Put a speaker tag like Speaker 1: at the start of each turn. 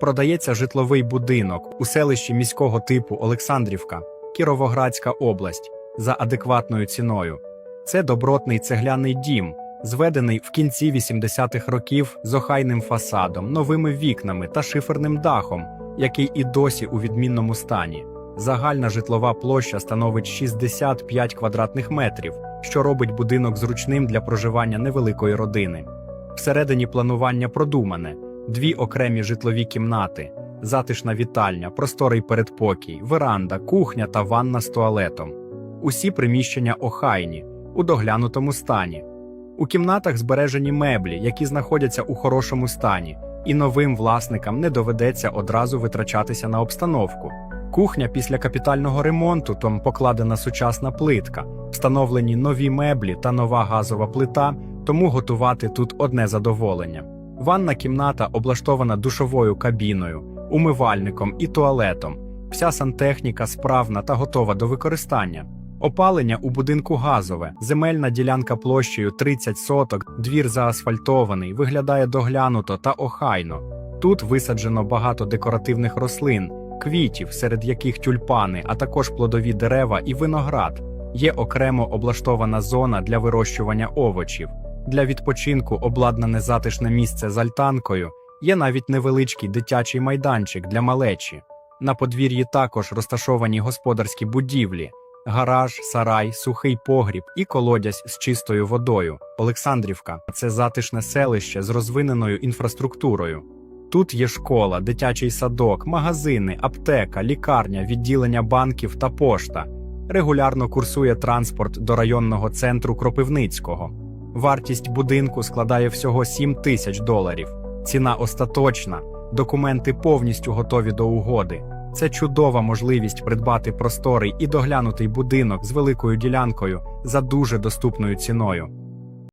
Speaker 1: Продається житловий будинок у селищі міського типу Олександрівка, Кіровоградська область за адекватною ціною. Це добротний цегляний дім, зведений в кінці 80-х років з охайним фасадом, новими вікнами та шиферним дахом, який і досі у відмінному стані. Загальна житлова площа становить 65 квадратних метрів, що робить будинок зручним для проживання невеликої родини. Всередині планування продумане: дві окремі житлові кімнати, затишна вітальня, просторий передпокій, веранда, кухня та ванна з туалетом. Усі приміщення охайні, у доглянутому стані. У кімнатах збережені меблі, які знаходяться у хорошому стані, і новим власникам не доведеться одразу витрачатися на обстановку. Кухня після капітального ремонту там покладена сучасна плитка, встановлені нові меблі та нова газова плита, тому готувати тут одне задоволення. Ванна кімната облаштована душовою кабіною, умивальником і туалетом. Вся сантехніка справна та готова до використання. Опалення у будинку газове, земельна ділянка площею 30 соток, двір заасфальтований, виглядає доглянуто та охайно. Тут висаджено багато декоративних рослин, квітів, серед яких тюльпани, а також плодові дерева і виноград. Є окремо облаштована зона для вирощування овочів. Для відпочинку обладнане затишне місце з альтанкою. Є навіть невеличкий дитячий майданчик для малечі. На подвір'ї також розташовані господарські будівлі, гараж, сарай, сухий погріб і колодязь з чистою водою. Олександрівка це затишне селище з розвиненою інфраструктурою. Тут є школа, дитячий садок, магазини, аптека, лікарня, відділення банків та пошта. Регулярно курсує транспорт до районного центру Кропивницького. Вартість будинку складає всього 7 тисяч доларів. Ціна остаточна, документи повністю готові до угоди. Це чудова можливість придбати просторий і доглянутий будинок з великою ділянкою за дуже доступною ціною.